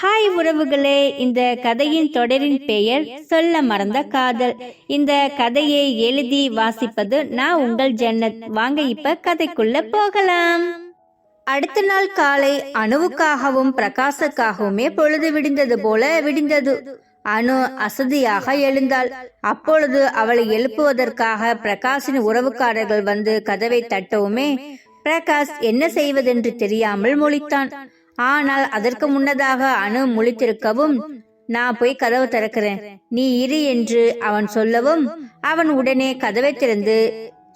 Hi உறவுகளே இந்த கதையின் தொடரின் பெயர் சொல்ல மறந்த காதல். இந்த கதையை எழுதி வாசிப்பது நான் உங்கள் ஜன்னத். வாங்க இப்ப கதைக்குள்ள போகலாம். அடுத்த நாள் காலை அணுவுக்காகவும் பிரகாசுக்காகவுமே பொழுது விடிந்தது போல விடிந்தது. அணு அசதியாக எழுந்தாள். அப்பொழுது அவளை எழுப்புவதற்காக பிரகாஷின் உறவுக்காரர்கள் வந்து கதவை தட்டவுமே பிரகாஷ் என்ன செய்வதென்று தெரியாமல் முழித்தான். ஆனால் அதற்கு முன்னதாக அணு முழித்திருக்கவும் நான் போய் கதவு திறக்கிறேன். நீ இரு என்று அவன் சொல்லவும் அவன் உடனே கதவை திறந்து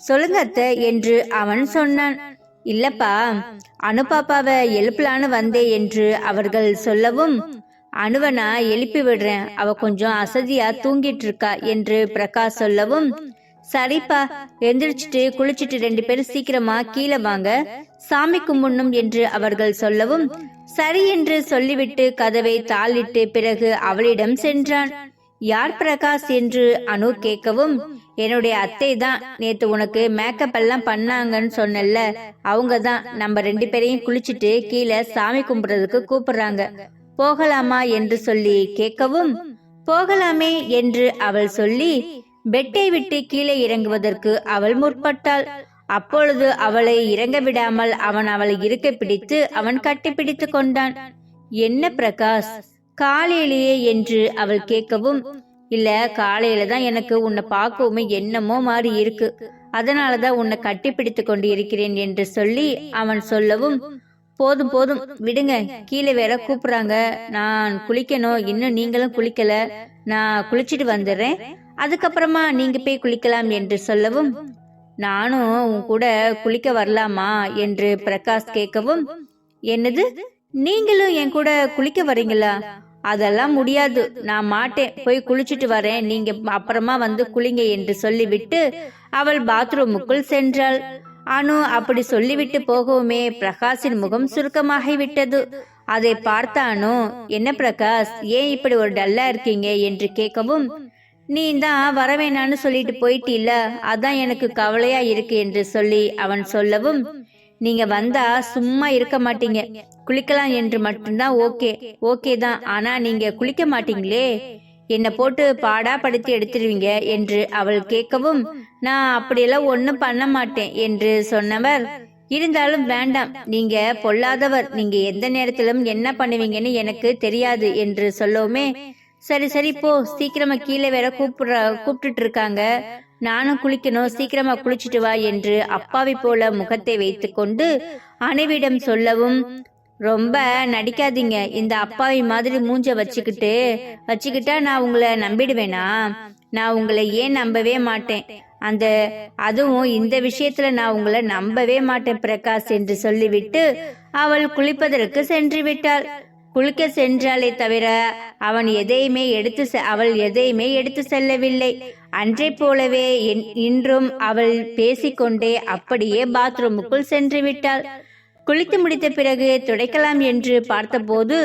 சொல்லுங்க அத்தை என்று அவன் சொன்னான். இல்லப்பா அனு பாப்பாவை எழுப்பலான்னு வந்தே என்று அவர்கள் சொல்லவும் அணுவை நான் எழுப்பி விடுறேன். அவ கொஞ்சம் அசதியா தூங்கிட்டு இருக்கா என்று பிரகாஷ் சொல்லவும் சரிப்பா எந்திரிச்சிட்டு குளிச்சிட்டு ரெண்டு பேரும் சீக்கிரமா கீழே வாங்க. சாமி கும்பிடணும் என்று அவர்கள் சொல்லவும் சரி என்று சொல்லிவிட்டு கதவை தாளிட்டு பிறகு அவளிடம் சென்றான். யார் பிரகாஷ்? என்று அனு கேட்கவும் என்னுடைய அத்தை தான். நேத்து உனக்கு மேக்கப் எல்லாம் பண்ணாங்கன்னு சொன்னல அவங்க தான். நம்ம ரெண்டு பேரையும் குளிச்சிட்டு கீழே சாமி கும்பிடுறதுக்கு கூப்பிடுறாங்க. போகலாமா? என்று சொல்லி கேட்கவும் போகலாமே என்று அவள் சொல்லி பெட்டை விட்டு கீழே இறங்குவதற்கு அவள் முற்பட்டாள். அப்பொழுது அவளை இறங்க விடாமல் அவன் அவளை இருக்க பிடித்து அவன் கட்டிப்பிடித்து கொண்டான். என்ன பிரகாஷ் காலையிலேயே என்று அவள் கேட்கவும் இல்ல காலையில தான் எனக்கு உன்னை பார்க்கவுமே என்னமோ மாதிரி இருக்கு. அதனாலதான் உன்னை கட்டிப்பிடித்து கொண்டு இருக்கிறேன் என்று சொல்லி அவன் சொல்லவும் போதும் போதும் விடுங்க. கீழே வேற கூப்பிடுறாங்க. நான் குளிக்கணும். இன்னும் நீங்களும் குளிக்கல. நான் குளிச்சிட்டு வந்துடுறேன். அதுக்கப்புறமா நீங்க போய் குளிக்கலாம் என்று சொல்லவும் நானும் உன் கூட குளிக்க வரலாமா? என்று பிரகாஷ் கேட்கவும் என்னது? நீங்களும் என் கூட குளிக்க வரீங்களா? அதெல்லாம் முடியாது. நான் மாட்டேன். போய் குளிச்சிட்டு வரேன். நீங்க அப்புறமா வந்து குளிங்க என்று சொல்லிவிட்டு அவள் பாத்ரூமுக்குள் சென்றாள். அனு அப்படி சொல்லிவிட்டு போகவுமே பிரகாஷின் முகம் சுருக்கமாகிவிட்டது. அதை பார்த்த அனு என்ன பிரகாஷ் ஏன் இப்படி ஒரு டல்லா இருக்கீங்க? என்று கேட்கவும் நீ தான் வரவேணான்னு சொல்லிட்டு போயிட்டில்ல? அதான் எனக்கு கவலையா இருக்கு என்று சொல்லி அவன் சொல்லவும் நீங்க வந்தா சும்மா இருக்க மாட்டீங்க. குளிக்கலாம் என்று மட்டும்தான் ஓகே. ஓகே தான். ஆனா நீங்க குளிக்க மாட்டீங்களே. என்னை போட்டு பாடா படுத்தி எடுத்துருவீங்க என்று அவள் கேட்கவும் நான் அப்படியெல்லாம் ஒன்றும் பண்ண மாட்டேன் என்று சொன்னவர் இருந்தாலும் வேண்டாம். நீங்க பொல்லாதவர். நீங்க எந்த நேரத்திலும் என்ன பண்ணுவீங்கன்னு எனக்கு தெரியாது என்று சொல்லவுமே சரி சரி போ. சீக்கிரமா கீழே வேற கூப்பிடுற கூப்பிட்டுட்டு இருக்காங்க நானும் குளிக்கணும். சீக்கிரமா குளிச்சுட்டு வா என்று அப்பாவி போல முகத்தை வைத்து கொண்டு அனைவிடம் சொல்லவும் ரொம்ப நடிக்காதீங்க. இந்த அப்பாவி மாதிரி மூஞ்ச வச்சுக்கிட்டு வச்சுக்கிட்டா நான் உங்களை நம்பிடுவேனா? நான் உங்களை ஏன் நம்பவே மாட்டேன்? அந்த அதுவும் இந்த விஷயத்துல நான் உங்களை நம்பவே மாட்டேன் பிரகாஷ் என்று சொல்லிவிட்டு அவள் குளிப்பதற்கு சென்று விட்டாள் குளிக்க சென்றாலே தவிர அவன் எதையுமே எடுத்து அவள் எதையுமே எடுத்து செல்லவில்லை. அன்றை போலவே இன்றும் அவள் பேசிக்கொண்டே அப்படியே பாத்ரூமுக்குள் சென்று விட்டாள். குளித்து முடித்த பிறகு துடைக்கலாம் என்று பார்த்தபோது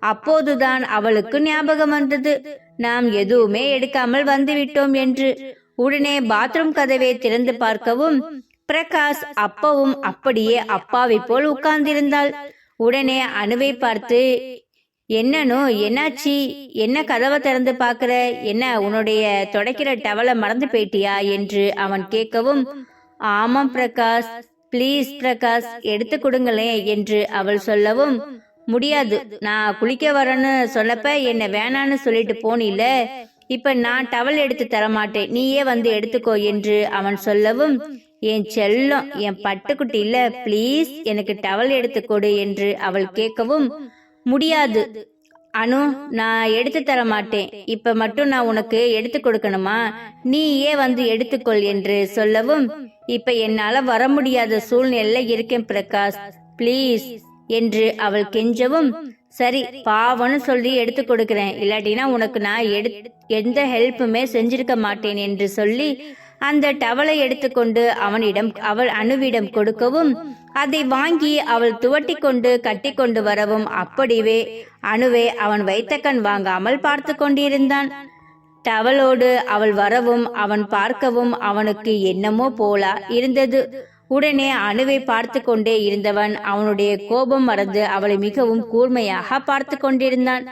அப்போதுதான் அவளுக்கு ஞாபகம் வந்தது. நாம் எதுவுமே எடுக்காமல் வந்துவிட்டோம் என்று. உடனே பாத்ரூம் கதவை திறந்து பார்க்கவும் பிரகாஷ் அப்பவும் அப்படியே அப்பாவை போல் உட்கார்ந்திருந்தாள். உடனே அணுவை பார்த்து என்னனோ என்னாச்சி? என்ன கதவை திறந்து பாக்குற என்ன உன்னுடைய துடைக்கிற டவலை மறந்து போயிட்டியா? என்று அவன் கேட்கவும் ஆமாம் பிரகாஷ் ப்ளீஸ் பிரகாஷ் எடுத்து கொடுங்களேன் என்று அவள் சொல்லவும் முடியாது நான் குளிக்க வரேன்னு சொன்னப்ப என்ன வேணான்னு சொல்லிட்டு போனில இப்ப நான் டவல் எடுத்து தரமாட்டேன் நீயே வந்து எடுத்துக்கோ என்று அவன் சொல்லவும் என் செல்லம் என் பட்டுக்குட்டி இல்ல ப்ளீஸ் எனக்கு டவல் எடுத்து கொடு என்று அவள் கேட்கவும் முடியாது. அனு நான் எடுத்து தர மாட்டேன். இப்ப மட்டும் நான் உனக்கு எடுத்து கொடுக்கணுமா? நீயே வந்து எடுத்துக்கொள் என்று சொல்லவும் இப்ப என்னால வர முடியாத சூழ்நிலையில இருக்கேன் பிரகாஷ். ப்ளீஸ் என்று அவள் கெஞ்சவும் சரி பாவம்னு சொல்லி எடுத்து கொடுக்கிறேன். இல்லாட்டினா உனக்கு நான் எடு எந்த ஹெல்ப்புமே செஞ்சிருக்க மாட்டேன் என்று சொல்லி அந்த டவலை எடுத்துக்கொண்டு அவனிடம் அவள் அணுவிடம் கொடுக்கவும் அதை வாங்கி அவள் துவட்டி கொண்டு கட்டி கொண்டு வரவும் அப்படியே அணுவை அவன் வைத்த கண் வாங்காமல் பார்த்து கொண்டிருந்தான். டவலோடு அவள் வரவும் அவன் பார்க்கவும் அவனுக்கு என்னமோ போலா இருந்தது. உடனே அணுவை பார்த்து கொண்டே இருந்தவன் அவனுடைய கோபம் மறந்து அவளை மிகவும் கூர்மையாக பார்த்து கொண்டிருந்தான்.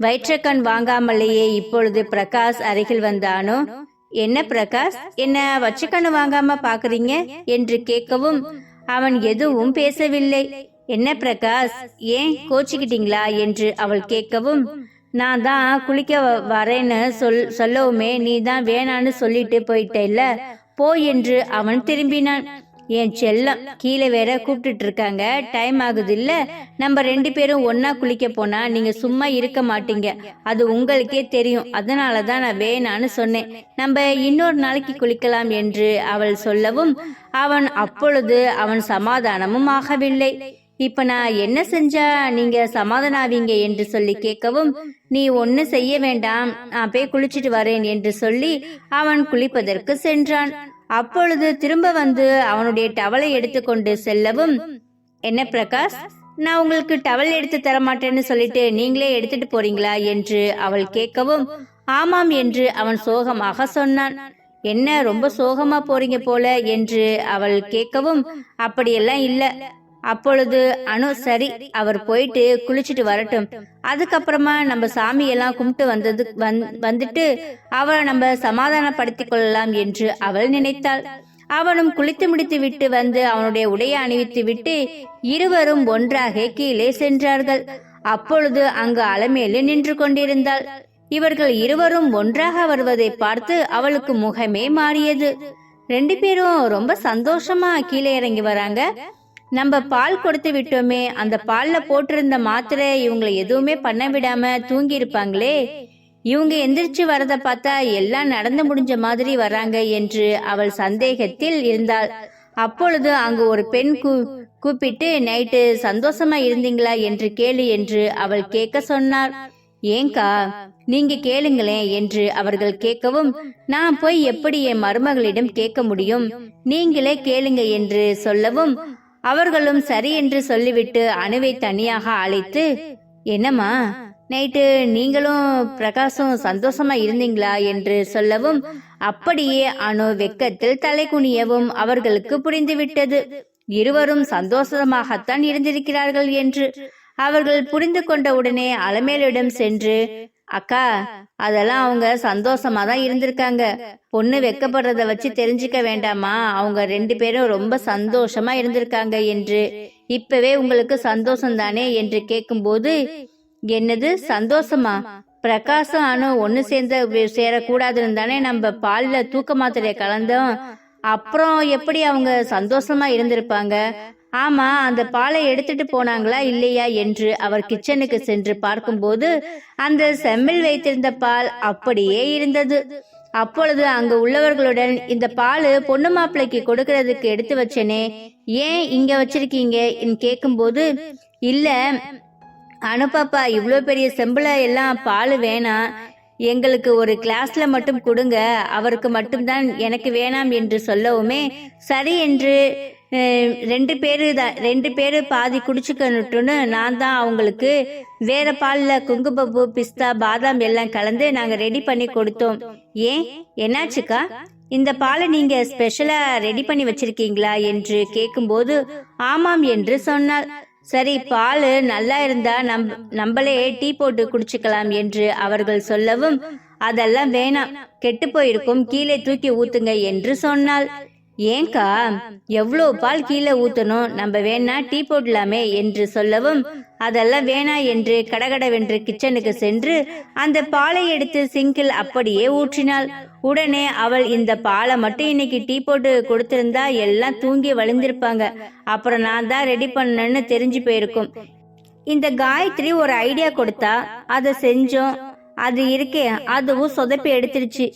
வயிற்றக்கண் வாங்காமலேயே இப்பொழுது பிரகாஷ் அருகில் வந்தானோ? என்ன பிரகாஷ்? என்ன வச்சக்கண்ணு வாங்காம பாக்குறீங்க? என்று கேட்கவும் அவன் எதுவும் பேசவில்லை. என்ன பிரகாஷ் ஏன் கோச்சிக்கிட்டீங்களா? என்று அவள் கேட்கவும் நான் தான் குளிக்க வரேன்னு சொல் சொல்லவுமே நீ தான் வேணான்னு சொல்லிட்டு போயிட்டேல்ல போ என்று அவன் திரும்பினான். என் செல்லம் கீழே வேற கூப்பிட்டுட்டு இருக்காங்க டைம் ஆகுது இல்ல நம்ம ரெண்டு பேரும் ஒன்னா குளிக்க போனா நீங்க சும்மா இருக்க மாட்டீங்க. அது உங்களுக்கே தெரியும். அதனால தான் நான் வேணான்னு சொன்னேன். நம்ம இன்னொரு நாளைக்கு குளிக்கலாம் என்று அவள் சொல்லவும் அவன் அப்பொழுது அவன் சமாதானமும் ஆகவில்லை. இப்ப நான் என்ன செஞ்சா நீங்க சமாதானாவீங்க என்று சொல்லி கேட்கவும் நீ ஒன்னு செய்ய வேண்டாம். நான் போய் குளிச்சிட்டு வரேன் என்று சொல்லி அவன் குளிப்பதற்கு சென்றான். அப்பொழுது திரும்ப வந்து அவனுடைய டவலை எடுத்துக்கொண்டு செல்லவும் என்ன பிரகாஷ் நான் உங்களுக்கு டவல் எடுத்து தர மாட்டேன்னு சொல்லிட்டு நீங்களே எடுத்துட்டு போறீங்களா? என்று அவள் கேட்கவும் ஆமாம் என்று அவன் சோகமாக சொன்னான். என்ன ரொம்ப சோகமா போறீங்க போல? என்று அவள் கேட்கவும் அப்படியெல்லாம் இல்ல. அப்பொழுது அனு சரி அவர் போயிட்டு குளிச்சிட்டு வரட்டும். அதுக்கப்புறமா நம்ம சாமியெல்லாம் கும்பிட்டு வந்தது வந்- வந்துட்டு அவளை நம்ம சமாதானப்படுத்திக் கொள்ளலாம் என்று அவள் நினைத்தாள். அவனும் குளித்து முடித்து விட்டு வந்து அவனுடைய உடையை அணிவித்து விட்டு இருவரும் ஒன்றாக கீழே சென்றார்கள். அப்பொழுது அங்கு அலமேலு நின்று கொண்டிருந்தாள். இவர்கள் இருவரும் ஒன்றாக வருவதை பார்த்து அவளுக்கு முகமே மாறியது. ரெண்டு பேரும் ரொம்ப சந்தோஷமா கீழே இறங்கி வராங்க. நம்ம பால் கொடுத்து விட்டோமே அந்த பால்ல போட்டிருந்த மாத்திரை இவங்களை எதுவுமே பண்ண விடாம தூங்கி இருப்பாங்களே இவங்க எந்திரிச்சு வரத பார்த்தா எல்லாம் நடந்து முடிஞ்ச மாதிரி வராங்க என்று அவள் சந்தேகத்தில் இருந்தாள். அப்பொழுது அங்கு ஒரு பெண் கூ கூப்பிட்டு நைட்டு சந்தோஷமா இருந்தீங்களா? என்று கேளு என்று அவள் கேட்க சொன்னார் ஏங்கா நீங்க கேளுங்களேன் என்று அவர்கள் கேட்கவும் நான் போய் எப்படி என் மருமகளிடம் கேட்க முடியும்? நீங்களே கேளுங்க என்று சொல்லவும் அவர்களும் சரி என்று சொல்லிவிட்டு அணுவை தனியாக அழைத்து என்னம்மா நைட்டு நீங்களும் பிரகாசும் சந்தோஷமா இருந்தீங்களா? என்று சொல்லவும் அப்படியே அணு வெக்கத்தில் தலை குனியவும் அவர்களுக்கு புரிந்துவிட்டது. இருவரும் சந்தோஷமாகத்தான் இருந்திருக்கிறார்கள் என்று அவர்கள் புரிந்து கொண்ட உடனே அலமேலிடம் சென்று அக்கா அதெல்லாம் அவங்க சந்தோஷமா தான் இருந்திருக்காங்க. பொண்ணு வெக்கப்படுறத வச்சு தெரிஞ்சுக்க வேண்டாமா? அவங்க ரெண்டு பேரும் ரொம்ப சந்தோஷமா இருந்திருக்காங்க என்று. இப்பவே உங்களுக்கு சந்தோஷம் தானே என்று கேட்கும்போது என்னது சந்தோஷமா? பிரகாசம் அணு ஒன்னு சேர்ந்த சேரக்கூடாதுன்னு தானே நம்ம பால்ல தூக்க மாத்திரைய கலந்தோம். அப்புறம் எப்படி அவங்க சந்தோஷமா இருந்திருப்பாங்க? ஆமா அந்த பாலை எடுத்துட்டு போனாங்களா இல்லையா என்று அவர் கிச்சனுக்கு சென்று பார்க்கும்போது அந்த செம்மில் வைத்திருந்த பால் அப்படியே இருந்தது. அப்பொழுது அங்கு உள்ளவர்களுடன் இந்த பால் பொண்ணு மாப்பிள்ளைக்கு கொடுக்கறதுக்கு எடுத்து வச்சேனே. ஏன் இங்க வச்சிருக்கீங்க? கேட்கும்போது இல்ல அனுப்பாப்பா இவ்வளோ பெரிய செம்புல எல்லாம் பால் வேணாம். எங்களுக்கு ஒரு கிளாஸ்ல மட்டும் கொடுங்க அவருக்கு மட்டும்தான் எனக்கு வேணாம் என்று சொல்லவுமே சரி என்று ரெண்டு பேரு தான் ரெண்டு பேரு பாதி குடிச்சுக்கணுட்டுன்னு நான் தான் அவங்களுக்கு வேற பாலில் குங்குமப்பூ பிஸ்தா பாதாம் எல்லாம் கலந்து நாங்கள் ரெடி பண்ணி கொடுத்தோம். ஏன்? என்னாச்சுக்கா? இந்த பாலை நீங்க ஸ்பெஷலா ரெடி பண்ணி வச்சிருக்கீங்களா? என்று கேட்கும்போது ஆமாம் என்று சொன்னாள். சரி பால் நல்லா இருந்தா நம் நம்மளே டீ போட்டு குடிச்சுக்கலாம் என்று அவர்கள் சொல்லவும் அதெல்லாம் வேணாம். கெட்டு போயிருக்கும். கீழே தூக்கி ஊத்துங்க என்று சொன்னாள். ஏங்கா எவ்வளோ பால் கீழே ஊத்தணும்? நம்ம வேணா டீ போடலாமே என்று சொல்லவும் அதெல்லாம் வேணா என்று கடகடவென்று கிச்சனுக்கு சென்று அந்த பாலை எடுத்து சிங்கில் அப்படியே ஊற்றினாள். உடனே அவள் இந்த பாலை மட்டும் இன்னைக்கு டீ போட்டு கொடுத்திருந்தா எல்லாம் தூங்கி வழிந்திருப்பாங்க. அப்புறம் நான் தான் ரெடி பண்ணேன்னு தெரிஞ்சு போயிருக்கும். இந்த காயத்ரி ஒரு ஐடியா கொடுத்தா அதை செஞ்சோம். அது இருக்கே அதுவும் சொதப்பி எடுத்துருச்சு.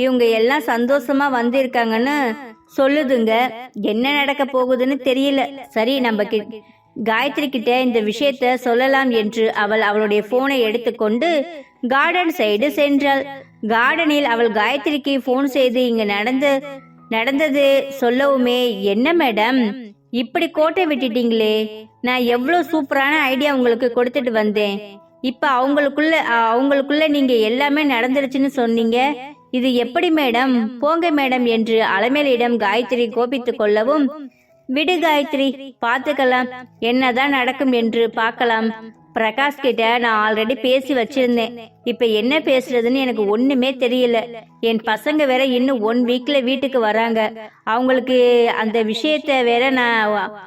இவங்க எல்லாம் சந்தோஷமா வந்திருக்காங்கன்னு சொல்லுதுங்க. என்ன நடக்க போகுதுன்னு தெரியல. சரி நம்ம கி- காயத்ரி கிட்ட இந்த விஷயத்த சொல்லலாம் என்று அவள் அவளுடைய போனை எடுத்துக்கொண்டு கார்டன் சைடு சென்றாள். கார்டனில் அவள் காயத்ரிக்கு போன் செய்து இங்க நடந்து நடந்தது சொல்லவுமே என்ன மேடம் இப்படி கோட்டை விட்டுட்டீங்களே. நான் எவ்வளவு சூப்பரான ஐடியா உங்களுக்கு கொடுத்துட்டு வந்தேன். இப்ப அவங்களுக்குள்ள அவங்களுக்குள்ள நீங்க எல்லாமே நடந்துருச்சுன்னு சொன்னீங்க. இது எப்படி மேடம்? போங்க மேடம் என்று அலமேலிடம் காயத்ரி கோபித்துக் கொள்ளவும் விடு காயத்ரி பார்த்துக்கலாம். என்னதான் நடக்கும் என்று பார்க்கலாம். பிரகாஷ் கிட்ட நான் ஆல்ரெடி பேசி வச்சிருந்தேன். இப்ப என்ன பேசுறதுன்னு எனக்கு ஒண்ணுமே தெரியல. என் பசங்க வேற இன்னும் ஒன் வீக்ல வீட்டுக்கு வராங்க. அவங்களுக்கு அந்த விஷயத்த வேற நான்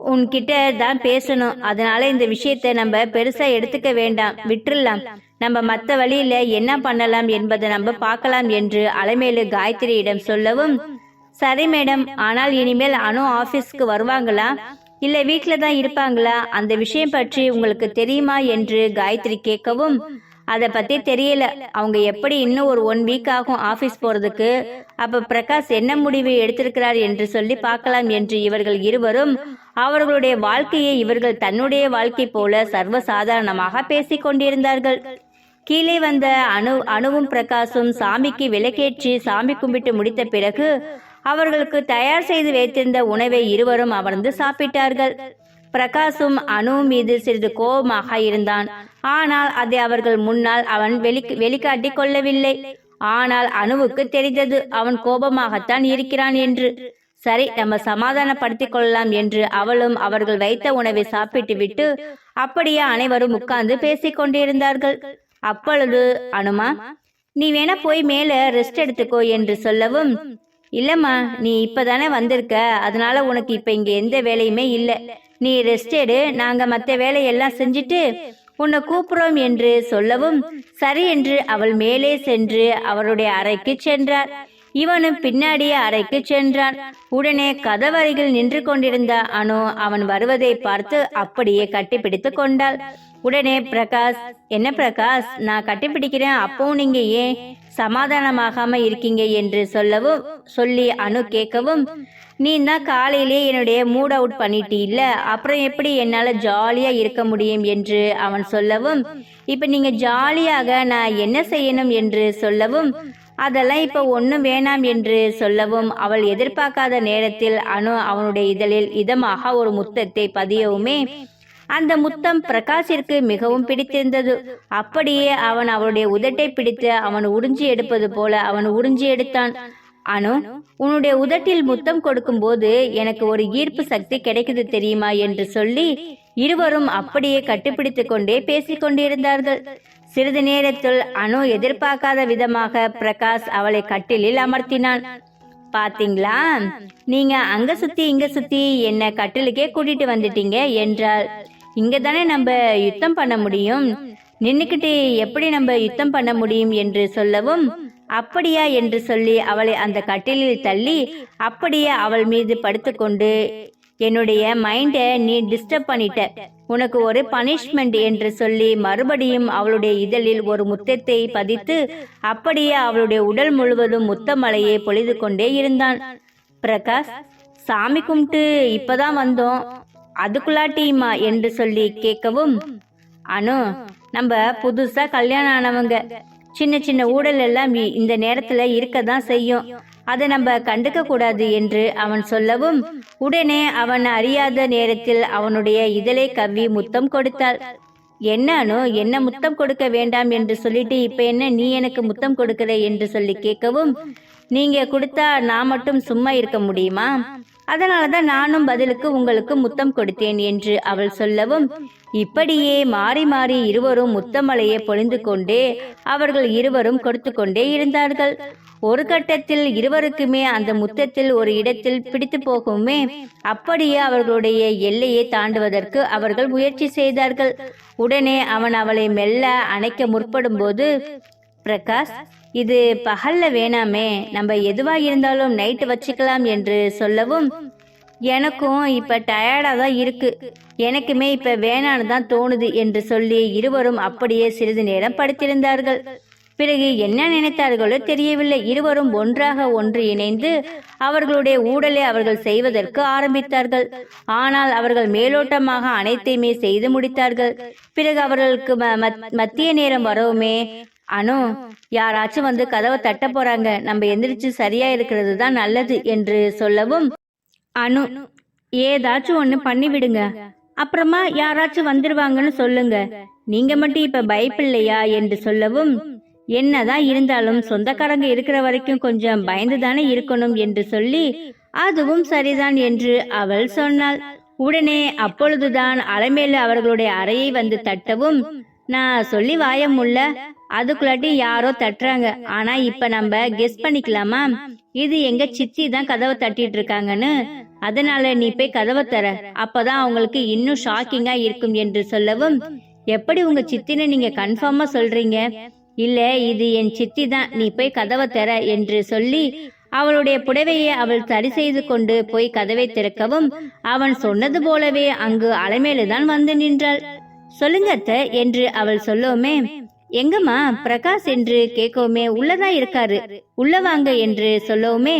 உன்கிட்ட தான் பேசணும். அதனால இந்த விஷயத்த நம்ம பெருசா எடுத்துக்க வேண்டாம். விட்டுறலாம். நம்ம மத்த வழியில என்ன பண்ணலாம் என்பதை நம்ம பார்க்கலாம் என்று அலைமேலு காயத்ரியிடம் சொல்லவும் சரி மேடம் ஆனால் இனிமேல் அணு ஆபீஸ்க்கு வருவாங்களா? இல்ல வீட்ல தான் இருப்பாங்களா? அந்த விஷயம் பற்றி உங்களுக்கு தெரியுமா? என்று காயத்ரி கேட்கவும் அதை பத்தி தெரியல. அவங்க எப்படி இன்னும் ஒரு ஒன் வீக் ஆகும் ஆபீஸ் போறதுக்கு? அப்ப பிரகாஷ் என்ன முடிவு எடுத்திருக்கிறார் என்று சொல்லி பார்க்கலாம் என்று இவர்கள் இருவரும் அவர்களுடைய வாழ்க்கையை இவர்கள் தன்னுடைய வாழ்க்கை போல சர்வசாதாரணமாக பேசிக் கொண்டிருந்தார்கள். கீழே வந்த அணு அணுவும் பிரகாசும் சாமிக்கு விளக்கேற்றி சாமி கும்பிட்டு முடித்த பிறகு அவர்களுக்கு தயார் செய்து வைத்திருந்த உணவை இருவரும் அமர்ந்து சாப்பிட்டார்கள். பிரகாசும் அணு மீது சிறிது கோபமாக இருந்தான். ஆனால் அதை அவர்கள் முன்னால் அவன் வெளி வெளிக்காட்டி கொள்ளவில்லை. ஆனால் அணுவுக்கு தெரிந்தது அவன் கோபமாகத்தான் இருக்கிறான் என்று. சரி நம்ம சமாதானப்படுத்திக் கொள்ளலாம் என்று அவளும் அவர்கள் வைத்த உணவை சாப்பிட்டு விட்டு அப்படியே அனைவரும் உட்கார்ந்து பேசிக் கொண்டிருந்தார்கள். அப்பொழுது அனுமா நீ வேணா போய் மேல ரெஸ்ட் எடுத்துக்கோ என்று சொல்லவும் இல்லம்மா நீ இப்பதானே வந்திருக்க அதனால உனக்கு இப்ப இங்க எந்த வேலையுமே இல்லை. நீ ரெஸ்ட் எடு. நாங்க மத்த வேலையெல்லாம் செஞ்சுட்டு உன்னை கூப்பிடுறோம் என்று சொல்லவும் சரி என்று அவள் மேலே சென்று அவருடைய அறைக்கு சென்றார். இவனும் பின்னாடியே அறைக்கு சென்றான். உடனே கதவருகில் நின்று கொண்டிருந்த அனு அவன் வருவதை பார்த்து அப்படியே கட்டிப்பிடித்து கொண்டாள். உடனே பிரகாஷ் என்ன பிரகாஷ் நான் கட்டிப்பிடிக்கிறேன். அப்பவும் நீங்க ஏன் சமாதானமாகாம இருக்கீங்க? என்று சொல்லவும் சொல்லி அனு கேட்கவும் நீ தான் காலையிலே என்னுடைய மூட் அவுட் பண்ணிட்டு இல்ல அப்புறம் எப்படி என்னால ஜாலியா இருக்க முடியும்? என்று அவன் சொல்லவும் இப்ப நீங்க ஜாலியாக நான் என்ன செய்யணும்? என்று சொல்லவும் அதெல்லாம் இப்ப ஒன்றும் வேணாம். என்று சொல்லவும் அவள் எதிர்பார்க்காத நேரத்தில் அனு அவனுடைய இதழில் இதமாக ஒரு முத்தத்தை பதியவுமே அந்த முத்தம் பிரகாஷிற்கு மிகவும் பிடித்திருந்தது. அப்படியே அவன் அவளுடைய உதட்டை பிடித்து அவன் உறிஞ்சி எடுப்பது போல அவன் உறிஞ்சி எடுத்தான். அனு உன்னுடைய உதட்டில் முத்தம் கொடுக்கும் போது எனக்கு ஒரு ஈர்ப்பு சக்தி கிடைக்குது தெரியுமா என்று சொல்லி இருவரும் அப்படியே கட்டுப்பிடித்துக் கொண்டே பேசிக் கொண்டிருந்தார்கள். சிறிது நேரத்தில் அனு எதிர்பார்க்காத விதமாக பிரகாஷ் அவளை கட்டிலில் அமர்த்தினான். பாத்தீங்களா? நீங்க அங்க சுத்தி இங்க சுத்தி என்ன கட்டிலுக்கே கூட்டிட்டு வந்துட்டீங்க? என்றாள். இங்கே தானே நம்ம யுத்தம் பண்ண முடியும்? நின்றுக்கிட்டு எப்படி நம்ம யுத்தம் பண்ண முடியும் என்று சொல்லவும் அப்படியா என்று சொல்லி அவளை அந்த கட்டிலில் தள்ளி அப்படியே அவள் மீது படுத்துக்கொண்டு என்னுடைய மைண்டை நீ டிஸ்டர்ப் பண்ணிட்ட. உனக்கு ஒரு பனிஷ்மெண்ட் என்று சொல்லி மறுபடியும் அவளுடைய இதழில் ஒரு முத்தத்தை பதித்து அப்படியே அவளுடைய உடல் முழுவதும் முத்தமலையை பொழிது கொண்டே இருந்தான். பிரகாஷ் சாமி கும்பிட்டு இப்பதான் வந்தோம். அதுக்குள்ளா டீமா என்று சொல்லி கேட்கவும் அனு நம்ம புதுசா கல்யாணம் ஆனவங்க. சின்ன சின்ன ஊழல் எல்லாம் இந்த நேரத்துல இருக்க தான் செய்யும். அதை நம்ம கண்டுக்க கூடாது என்று அவன் சொல்லவும் உடனே அவன் அறியாத நேரத்தில் அவனுடைய இதழை கவ்வி முத்தம் கொடுத்தாள். என்ன அனு என்ன முத்தம் கொடுக்க வேண்டாம் என்று சொல்லிட்டு இப்ப என்ன நீ எனக்கு முத்தம் கொடுக்கிற? என்று சொல்லி கேட்கவும் நீங்க கொடுத்தா நான் மட்டும் சும்மா இருக்க முடியுமா? அதனாலதான் நானும் பதிலுக்கு உங்களுக்கு முத்தம் கொடுத்தேன் என்று அவள் சொல்லவும் இப்படியே மாறி மாறி இருவரும் முத்தமலையை பொழிந்து கொண்டே அவர்கள் இருவரும் கொடுத்து கொண்டே இருந்தார்கள். ஒரு கட்டத்தில் இருவருக்குமே அந்த முத்தத்தில் ஒரு இடத்தில் பிடித்து போகுமே அப்படியே அவர்களுடைய எல்லையை தாண்டுவதற்கு அவர்கள் முயற்சி செய்தார்கள். உடனே அவன் அவளை மெல்ல அணைக்க முற்படும் போது பிரகாஷ் இது பகல்ல வேணாமே நம்ம எதுவா இருந்தாலும் நைட்டு வச்சுக்கலாம் என்று சொல்லவும் எனக்கும் இப்ப டயர்டா தான் இருக்கு. எனக்குமே இப்ப வேணான்னு தான் தோணுது என்று சொல்லி இருவரும் அப்படியே சிறிது நேரம் படுத்திருந்தார்கள். பிறகு என்ன நினைத்தார்களோ தெரியவில்லை. இருவரும் ஒன்றாக ஒன்று இணைந்து அவர்களுடைய ஊடலை அவர்கள் செய்வதற்கு ஆரம்பித்தார்கள். ஆனால் அவர்கள் மேலோட்டமாக அனைத்தையுமே செய்து முடித்தார்கள். பிறகு அவர்களுக்கு ம- மத்- மத்திய நேரம் வரவுமே அனு யாராச்சும் வந்து கதவை தட்ட போறாங்க. நம்ம எந்திரிச்சு சரியா இருக்கிறது தான் நல்லது என்று சொல்லவும் அனு ஏதாச்சும் ஒண்ணு பண்ணி விடுங்க. அப்புறமா யாராச்சும் வந்துருவாங்கன்னு சொல்லுங்க. நீங்க மட்டும் இப்ப பயப்பில்லையா என்று சொல்லவும் என்னதான் இருந்தாலும் சொந்தக்காரங்க இருக்கிற வரைக்கும் கொஞ்சம் பயந்து தானே இருக்கணும் என்று சொல்லி அதுவும் சரிதான் என்று அவள் சொன்னாள். உடனே அப்பொழுதுதான் அலைமேலு அவர்களுடைய அறையை வந்து தட்டவும் நான் சொல்லி வாயமுள்ள அதுக்குள்ளாட்டி யாரோ தட்டுறாங்க. ஆனா இப்ப நம்ம கெஸ் பண்ணிக்கலாமா? இது எங்க சித்தி தான் கதவை தட்டிட்டு இருக்காங்கன்னு. அதனால நீ போய் கதவை தர. அப்பதான் அவங்களுக்கு இன்னும் ஷாக்கிங்கா இருக்கும் என்று சொல்லவும் எப்படி உங்க சித்தின்னு நீங்க கன்ஃபார்மா சொல்றீங்க? இல்ல இது என் சித்தி தான். நீ போய் கதவை தர என்று சொல்லி அவளுடைய புடவையை அவள் சரி செய்து கொண்டு போய் கதவை திறக்கவும் அவன் சொன்னது போலவே அங்கு அலைமேலுதான் வந்து நின்றாள். சொல்லுங்க அத்தை என்று அவள் சொல்லவுமே எங்கம்மா? பிரகாஷ் என்று கேட்கவுமே உள்ளதா இருக்காரு. உள்ள வாங்க என்று சொல்லவுமே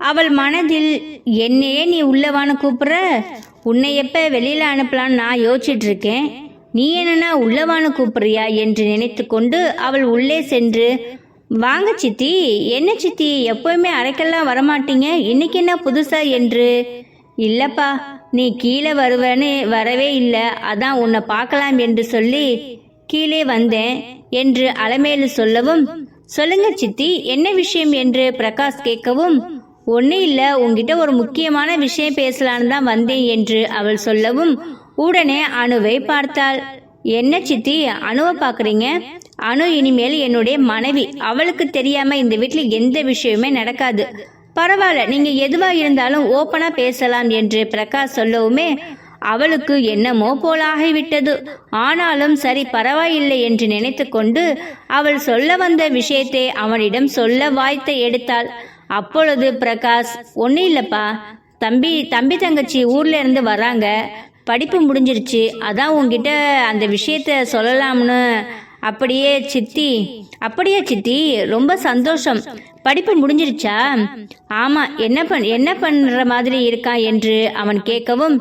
அவள் மனதில் என்னையே நீ உள்ளவான்னு கூப்பிடுற? உன்னை எப்ப வெளியில அனுப்பலான்னு நான் யோசிச்சுட்டு இருக்கேன் நீ என்னன்னா உள்ளவான்னு கூப்பிடுறியா? என்று நினைத்து கொண்டு அவள் உள்ளே சென்று வாங்க சித்தி என்ன சித்தி எப்பவுமே அரைக்கெல்லாம் வரமாட்டீங்க? இன்னைக்கு என்ன புதுசா? என்று இல்லப்பா நீ கீழே வருவேன்னு வரவே இல்லை. அதான் உன்னை பார்க்கலாம் என்று சொல்லி கீழே வந்தேன் என்று அலமேலு சொல்லவும் சொல்லுங்க சித்தி என்ன விஷயம்? என்று பிரகாஷ் கேட்கவும் ஒன்னு இல்ல உங்ககிட்ட ஒரு முக்கியமான விஷயம் பேசலான்னு தான் வந்தேன் என்று அவள் சொல்லவும் உடனே அணுவை பார்த்தாள். என்ன சித்தி அணுவை பாக்குறீங்க அணு இனிமேல் என்னுடைய மனைவி. அவளுக்கு தெரியாம இந்த வீட்டுல எந்த விஷயமே நடக்காது. பரவாயில்ல நீங்க எதுவா இருந்தாலும் ஓப்பனா பேசலாம் என்று பிரகாஷ் சொல்லவுமே அவளுக்கு என்னமோ போலாகிவிட்டது. ஆனாலும் சரி பரவாயில்லை என்று நினைத்து கொண்டு அவள் சொல்ல வந்த விஷயத்தை அவனிடம் சொல்ல வாய்த்த எடுத்தாள். அப்பொழுது பிரகாஷ் ஒன்றும் இல்லப்பா. தம்பி தம்பி தங்கச்சி ஊர்ல இருந்து வராங்க. படிப்பு முடிஞ்சிருச்சு. அதான் உங்ககிட்ட அந்த விஷயத்த சொல்லலாம்னு அப்படியே சித்தி அப்படியே சித்தி ரொம்ப சந்தோஷம். படிப்பு முடிஞ்சிருச்சா? ஆமா என்ன பண் என்ன பண்ற மாதிரி இருக்கான் என்று அவன் கேட்கவும்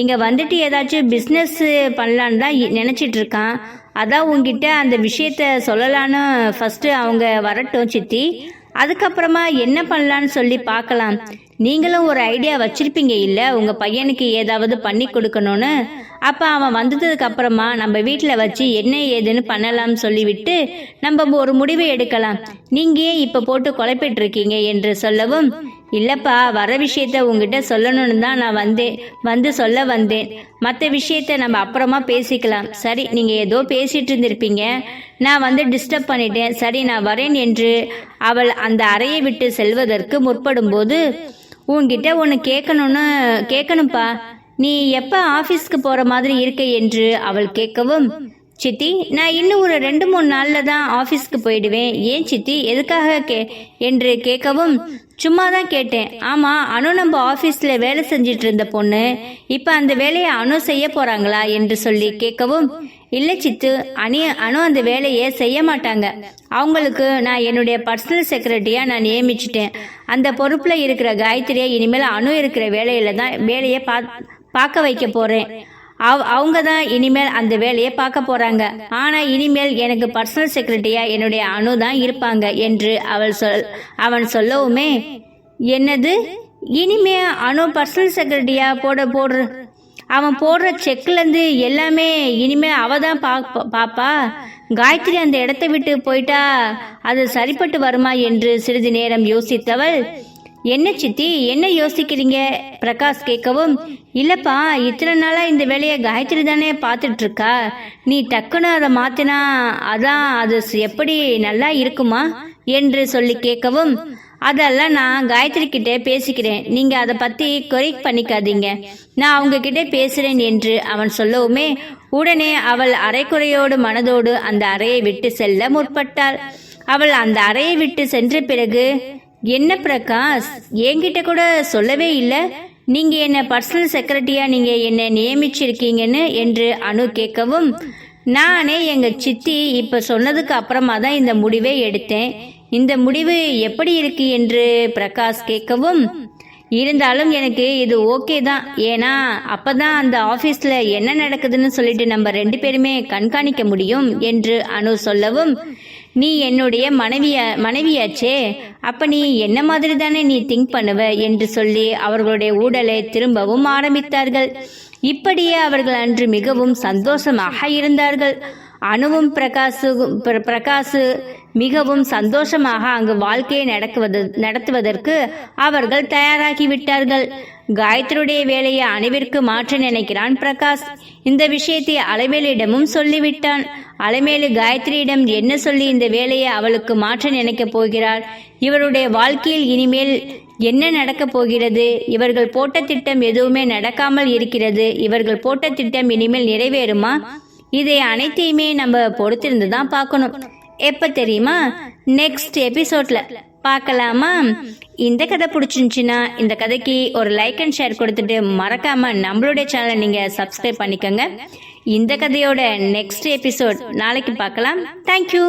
இங்க வந்துட்டு ஏதாச்சும் பிசினஸ் பண்ணலான்னு தான் நினைச்சிட்டு இருக்கான். அதான் உங்ககிட்ட அந்த விஷயத்த சொல்லலான்னு ஃபர்ஸ்ட் அவங்க வரட்டும் சித்தி. அதுக்கப்புறமா என்ன பண்ணலான்னு சொல்லி பார்க்கலாம். நீங்களும் ஒரு ஐடியா வச்சிருப்பீங்க இல்ல? உங்க பையனுக்கு ஏதாவது பண்ணி கொடுக்கணும்னு. அப்ப அவன் வந்ததுக்கு அப்புறமா நம்ம வீட்டில் வச்சு என்ன ஏதுன்னு பண்ணலாம்னு சொல்லிவிட்டு நம்ம ஒரு முடிவை எடுக்கலாம். நீங்க ஏன் இப்ப போட்டு குழப்பிட்டு இருக்கீங்க என்று சொல்லவும் இல்லப்பா வர விஷயத்த உங்ககிட்ட சொல்லணும்னு தான் நான் வந்தேன் வந்து சொல்ல வந்தேன். மற்ற விஷயத்த நம்ம அப்புறமா பேசிக்கலாம். சரி நீங்க ஏதோ பேசிட்டு இருந்திருப்பீங்க. நான் வந்து டிஸ்டர்ப் பண்ணிட்டேன். சரி நான் வரேன் என்று அவள் அந்த அறையை விட்டு செல்வதற்கு முற்படும்போது உன்கிட்ட ஒன்று கேட்கணும்னு கேட்கணும்ப்பா. நீ எப்ப ஆபீஸ்க்கு போற மாதிரி இருக்க? என்று அவள் கேட்கவும் சித்தி நான் இன்னும் ஒரு ரெண்டு மூணு நாளில் தான் ஆஃபீஸ்க்கு போயிடுவேன். ஏன் சித்தி? எதுக்காக கே என்று கேட்கவும் சும்மா தான் கேட்டேன். ஆமாம் அனு நம்ம ஆஃபீஸில் வேலை செஞ்சிட்டு இருந்த பொண்ணு. இப்போ அந்த வேலையை அனு செய்ய போகிறாங்களா என்று சொல்லி கேட்கவும் இல்லை சித்து அணி அனு அந்த வேலையை செய்ய மாட்டாங்க. அவங்களுக்கு நான் என்னுடைய பர்சனல் செக்ரட்டரியாக நான் நியமிச்சிட்டேன். அந்த பொறுப்பில் இருக்கிற காயத்ரியை இனிமேல் அணு இருக்கிற வேலையில் தான் வேலையை பா பார்க்க வைக்க போகிறேன் அவ் அவங்க தான் இனிமேல் அந்த வேலையை பார்க்க போறாங்க. ஆனா இனிமேல் எனக்கு பர்சனல் செக்ரட்டரியா என்னுடைய அணு தான் இருப்பாங்க என்று அவள் சொல் அவன் சொல்லவுமே என்னது? இனிமே அணு பர்சனல் செக்ரட்டரியா போட போடுற அவன் போடுற செக்லேருந்து எல்லாமே இனிமே அவ தான் பா பாப்பா. காயத்ரி அந்த இடத்த விட்டு போயிட்டா அது சரிப்பட்டு வருமா? என்று சிறிது நேரம் யோசித்தவள் என்ன சித்தி என்ன யோசிக்கிறீங்க? பிரகாஷ் கேட்கவும் இல்லப்பா இத்தனை நாளா இந்த வேலையை காயத்ரி தானே பார்த்துட்டு இருக்கா நீ டக்குன்னு அதை மாத்தினா அதான் அது எப்படி நல்லா இருக்குமா? என்று சொல்லி கேட்கவும் அதெல்லாம் நான் காயத்ரி கிட்டே பேசிக்கிறேன். நீங்க அதை பத்தி கொரிக் பண்ணிக்காதீங்க. நான் அவங்க கிட்டே பேசுறேன் என்று அவன் சொல்லவுமே உடனே அவள் அரைக்குறையோடு மனதோடு அந்த அறையை விட்டு செல்ல முற்பட்டாள். அவள் அந்த அறையை விட்டு சென்ற பிறகு என்ன பிரகாஷ்? என்கிட்ட கூட சொல்லவே இல்லை. நீங்க என்ன பர்சனல் செக்ரட்டரியா நீங்க என்ன நியமிச்சிருக்கீங்கன்னு என்று அனு கேட்கவும் நானே எங்க சித்தி இப்ப சொன்னதுக்கு அப்புறமா தான் இந்த முடிவை எடுத்தேன். இந்த முடிவு எப்படி இருக்கு? என்று பிரகாஷ் கேட்கவும் இருந்தாலும் எனக்கு இது ஓகே தான். ஏன்னா அப்பதான் அந்த ஆபீஸ்ல என்ன நடக்குதுன்னு சொல்லிட்டு நம்ம ரெண்டு பேருமே கண்காணிக்க முடியும் என்று அனு சொல்லவும் நீ என்னுடைய மனைவிய மனைவியாச்சே. அப்ப நீ என்ன மாதிரி தானே நீ திங்க் பண்ணுவ என்று சொல்லி அவர்களுடைய ஊடலை திரும்பவும் ஆரம்பித்தார்கள். இப்படியே அவர்கள் அன்று மிகவும் சந்தோஷமாக இருந்தார்கள். அணுவும் பிரகாசு பிரகாசு மிகவும் சந்தோஷமாக அங்கு வாழ்க்கையை நடக்குவது நடத்துவதற்கு அவர்கள் தயாராகிவிட்டார்கள் காயத்ரியுடைய வேலையை அனைவருக்கு மாற்ற நினைக்கிறான் பிரகாஷ். இந்த விஷயத்தை அலைமேலிடமும் சொல்லிவிட்டான். அலைமேலு காயத்ரியிடம் என்ன சொல்லி இந்த வேலையை அவளுக்கு மாற்ற நினைக்கப் போகிறார் இவருடைய வாழ்க்கையில் இனிமேல் என்ன நடக்கப் போகிறது? இவர்கள் போட்ட திட்டம் எதுவுமே நடக்காமல் இருக்கிறது. இவர்கள் போட்ட திட்டம் இனிமேல் நிறைவேறுமா? இதை அனைத்தையுமே நம்ம பொறுத்திருந்து தான் பார்க்கணும். எப்போ தெரியுமா? நெக்ஸ்ட் எபிசோட்ல பார்க்கலாமா? இந்த கதை பிடிச்சிருந்துச்சுன்னா இந்த கதைக்கு ஒரு லைக் அண்ட் ஷேர் கொடுத்துட்டு மறக்காம நம்மளுடைய சேனலை நீங்க சப்ஸ்கிரைப் பண்ணிக்கோங்க. இந்த கதையோட நெக்ஸ்ட் எபிசோட் நாளைக்கு பார்க்கலாம். தேங்க்யூ